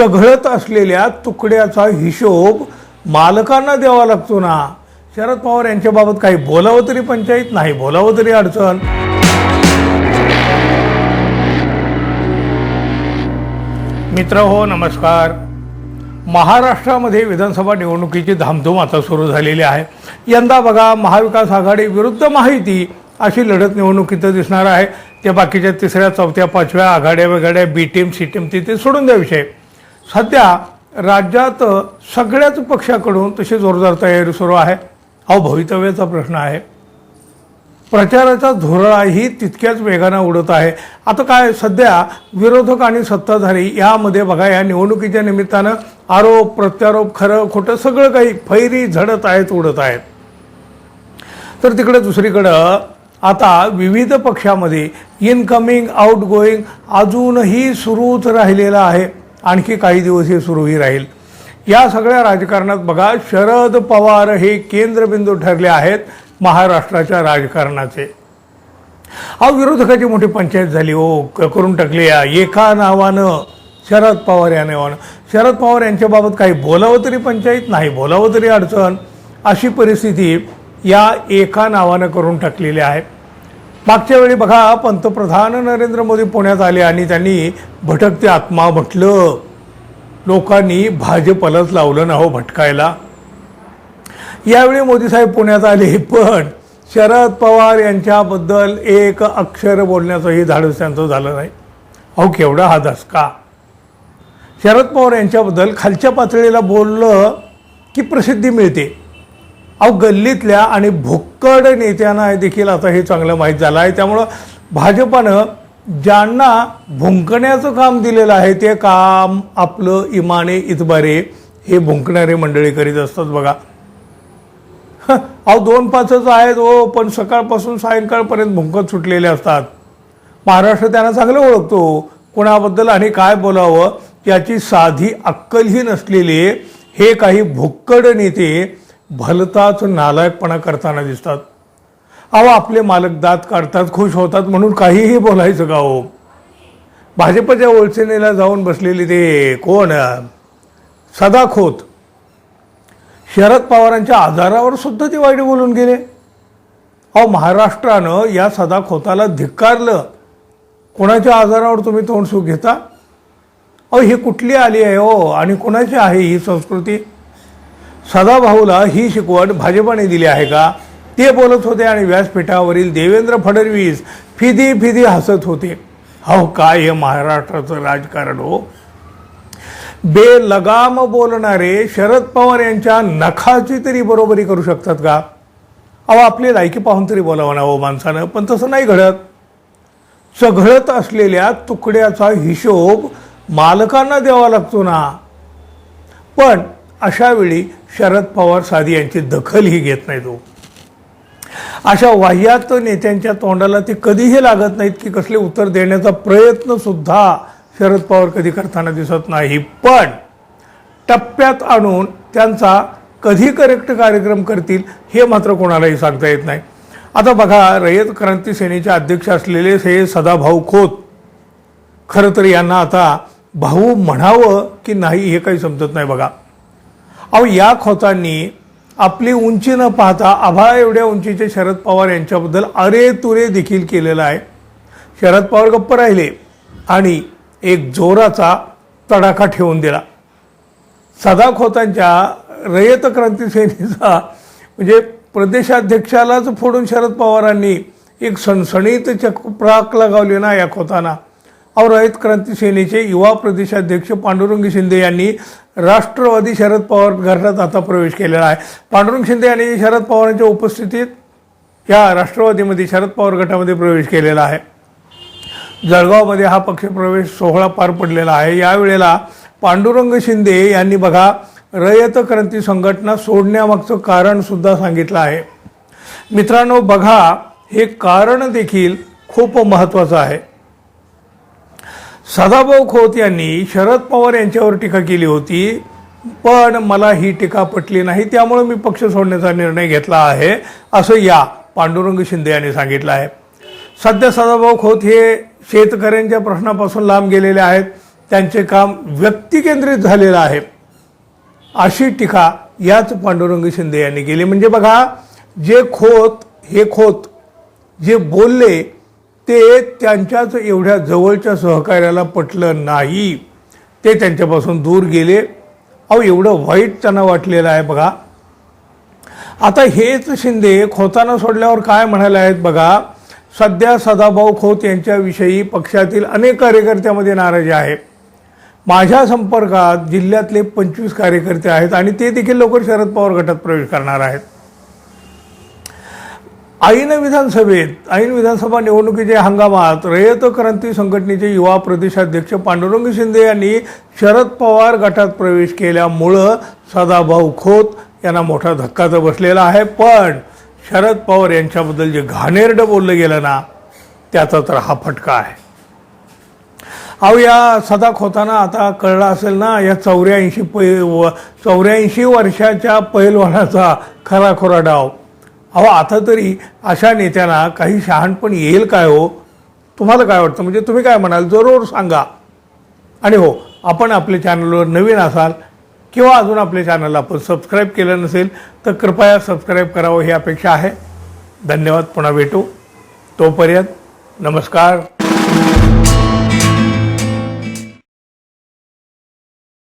चघळत असलेल्या तुकड्याचा हिशोब मालकांना द्यावा लागतो ना. शरद पवार यांच्याबाबत काही बोलावं तरी पंचायत नाही बोलावं तरी अडचण. मित्र हो नमस्कार. महाराष्ट्रामध्ये विधानसभा निवडणुकीची धामधूम आता सुरू झालेली आहे. यंदा बघा महाविकास आघाडी विरुद्ध माहिती अशी लढत निवडणुकीत दिसणार आहे. ते बाकीच्या तिसऱ्या चौथ्या पाचव्या आघाड्या वेगाड्या बी टीम सी टीम तिथे सोडून द्या विषय. सध्या राज्यात सगळ्याच पक्षाकडून तशी जोरदार तयारी सुरू आहे. अहो भवितव्याचा प्रश्न आहे. प्रचाराचा धुरळाही तितक्याच वेगानं उडत आहे. आता काय सध्या विरोधक आणि सत्ताधारी यामध्ये बघा या निवडणुकीच्या निमित्तानं आरोप प्रत्यारोप खरं खोटं सगळं काही फैरी झडत आहेत उडत आहेत. तर तिकडे दुसरीकडं आता विविध पक्षामध्ये इनकमिंग आउटगोईंग अजूनही सुरूच राहिलेलं आहे. आणखी काही दिवस हे सुरूही राहील. या सगळ्या राजकारणात बघा शरद पवार हे केंद्रबिंदू ठरले आहेत महाराष्ट्राच्या राजकारणाचे. अहो विरोधकाची मोठी पंचायत झाली हो क- करून टाकली या एका नावानं शरद पवार या नावानं. शरद पवार यांच्याबाबत काही बोलावं तरी पंचायत नाही बोलावं तरी अडचण. अशी परिस्थिती या एका नावानं करून टाकलेली आहे. मागच्या वेळी बघा पंतप्रधान नरेंद्र मोदी पुण्यात आले आणि त्यांनी भटकते आत्मा म्हटलं. लोकांनी भाजपलाच लावलं ना हो भटकायला. यावेळी मोदी साहेब पुण्यात आले पण शरद पवार यांच्याबद्दल एक अक्षर बोलण्याचंही धाडस त्यांचं झालं नाही. अहो केवढा हा धसका. शरद पवार यांच्याबद्दल खालच्या पातळीला बोललं की प्रसिद्धी मिळते. अहो गल्लीतल्या आणि भुक्कड नेत्यांना देखील आता हे चांगलं माहीत झालं आहे. त्यामुळं भाजपानं ज्यांना भुंकण्याचं काम दिलेलं आहे ते काम आपलं इमाने इतबारे हे भुंकणारे मंडळी करीत असतात बघा. हं, अहो दोन पाचच आहेत हो पण सकाळपासून सायंकाळपर्यंत भुंकत सुटलेले असतात. महाराष्ट्र त्यांना चांगलं ओळखतो. कोणाबद्दल आणि काय बोलावं याची साधी अक्कलही नसलेले हे काही भुक्कड नेते भलताच नालायकपणा करताना दिसतात. अहो आपले मालक दात काढतात खुश होतात म्हणून काहीही बोलायचं का हो? भाजपच्या ओळसेनेला जाऊन बसलेले ते कोण? सदा खोत शरद पवारांच्या आजारावर सुद्धा ते वाईट बोलून गेले. अहो महाराष्ट्रानं या सदा खोताला धिक्कारलं. कोणाच्या आजारावर तुम्ही तोंड सुख घेता? अहो ही कुठली आली आहे हो? आणि कोणाची आहे ही संस्कृती? सदाभाऊला ही शिकवण भाजपाने दिली आहे का? ते बोलत होते आणि व्यासपीठावरील देवेंद्र फडणवीस फिदी फिदी हसत होते. हो काय हे महाराष्ट्राचं राजकारण हो? बेलगाम बोलणारे शरद पवार यांच्या नखाची तरी बरोबरी करू शकतात का? अहो आपली लायकी पाहून तरी बोलावं ना हो माणसानं पण तसं नाही घडत. चघळत असलेल्या तुकड्याचा हिशोब मालकांना द्यावा लागतो ना. पण अशावेळी शरद पवार साधी यांची दखलही घेत नाही तो हो. अशा वाह्यात नेत्यांच्या तोंडाला ते कधीही लागत नाहीत की कसले उत्तर देण्याचा प्रयत्नसुद्धा शरद पवार कधी करताना दिसत नाही. पण टप्प्यात आणून त्यांचा कधी करेक्ट कार्यक्रम करतील हे मात्र कोणालाही सांगता येत नाही. आता बघा रयत क्रांती सेनेचे अध्यक्ष असलेले हे सदाभाऊ खोत खरं तर यांना आता भाऊ म्हणावं की नाही हे काही समजत नाही बघा. अहो या खोतांनी आपली उंची न पाहता आभाळा एवढ्या उंचीचे शरद पवार यांच्याबद्दल अरे तुरे देखील केलेलं आहे. शरद पवार गप्प राहिले आणि एक जोराचा तडाखा ठेवून दिला. सदा खोतांच्या रयत क्रांतीसेनेचा म्हणजे प्रदेशाध्यक्षालाच फोडून शरद पवारांनी एक सणसणीत चक्राक लगावली ना या खोताना. अहो रयत क्रांती सेनेचे युवा प्रदेशाध्यक्ष पांडुरंग शिंदे यांनी राष्ट्रवादी शरद पवार गटात आता प्रवेश केलेला आहे. पांडुरंग शिंदे यांनी शरद पवारांच्या उपस्थितीत या राष्ट्रवादीमध्ये शरद पवार गटामध्ये प्रवेश केलेला आहे. जळगावमध्ये हा पक्षप्रवेश सोहळा पार पडलेला आहे. यावेळेला पांडुरंग शिंदे यांनी बघा रयत क्रांती संघटना सोडण्यामागचं कारण सुद्धा सांगितलं आहे. मित्रांनो बघा हे कारण देखील खूप महत्त्वाचं आहे. सदाभाऊ खोत यांनी शरद पवार यांच्यावर टीका केली होती पण मला ही टीका पटली नाही त्यामुळे मी पक्ष सोडण्याचा निर्णय घेतला आहे असं या पांडुरंग शिंदे यांनी सांगितलं आहे. सध्या सदाभाऊ खोत हे शेतकऱ्यांच्या प्रश्नापासून लांब गेलेले आहेत त्यांचे काम व्यक्तिकेंद्रित झालेलं आहे अशी टीका याच पांडुरंग शिंदे यांनी केली. म्हणजे बघा जे खोत हे खोत जे बोलले ते त्यांच्याच एवढ्या जवळच्या सहकार्याला पटलं नाही. ते त्यांच्यापासून दूर गेले. अहो एवढं वाईट त्यांना वाटलेलं आहे बघा. आता हेच शिंदे खोताना सोडल्यावर काय म्हणाले आहेत बघा? सध्या सदाभाऊ खोत यांच्याविषयी पक्षातील अनेक कार्यकर्त्यामध्ये नाराजी आहे. माझ्या संपर्कात जिल्ह्यातले पंचवीस कार्यकर्ते आहेत आणि ते देखील लवकर शरद पवार गटात प्रवेश करणार आहेत. ऐन विधानसभेत ऐन विधानसभा निवडणुकीच्या हंगामात रयत क्रांती संघटनेचे युवा प्रदेशाध्यक्ष पांडुरंग शिंदे यांनी शरद पवार गटात प्रवेश केल्यामुळं सदाभाऊ खोत यांना मोठा धक्का तर बसलेला आहे. पण शरद पवार यांच्याबद्दल जे घाणेरडं बोललं गेलं ना त्याचा तर हा फटका आहे. अहो या सदा खोताना आता कळलं असेल ना या चौऱ्याऐंशी पै व चौऱ्याऐंशी वर्षाच्या पैलवानाचा खराखोरा डाव. अहो आता तरी अशा नेत्यांना काही शहाणपण येईल काय हो? तुम्हाला काय वाटतं? म्हणजे तुम्ही काय म्हणाल? जरूर सांगा. आणि हो आपण आपल्या चॅनलवर नवीन असाल किंवा अजून आपल्या चॅनलला आपण सबस्क्राईब केलं नसेल तर कृपया सबस्क्राईब करावं ही अपेक्षा आहे. धन्यवाद. पुन्हा भेटू. तोपर्यंत नमस्कार.